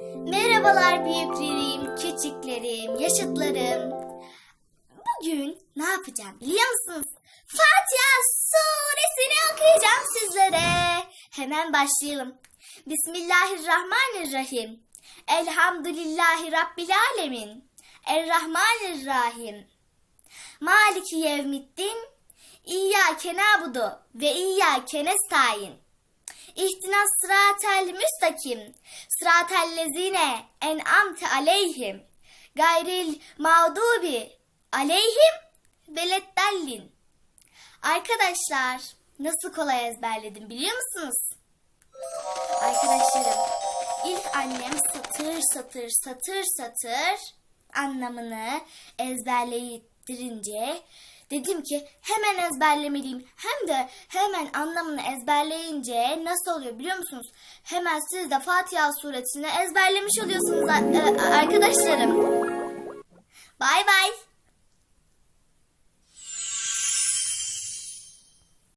Merhabalar büyüklerim, küçüklerim, yaşıtlarım. Bugün ne yapacağım biliyor musunuz? Fatiha suresini okuyacağım sizlere. Hemen başlayalım. Bismillahirrahmanirrahim. Elhamdülillahi Rabbil Alemin. Errahmanirrahim. Maliki yevmiddin. İyyâke na'budu ve iyyâke nestaîn. İhtina sıratel müstakim. Sıratel lezine en'amte aleyhim. Gayril mağdubi aleyhim veleddallin. Arkadaşlar nasıl kolay ezberledim biliyor musunuz? Arkadaşlarım ilk annem satır satır satır satır anlamını ezberleyittirince dedim ki hemen ezberlemeliyim. Hem de hemen anlamını ezberleyince nasıl oluyor biliyor musunuz? Hemen siz de Fatiha suresini ezberlemiş oluyorsunuz e, arkadaşlarım. Bay bay.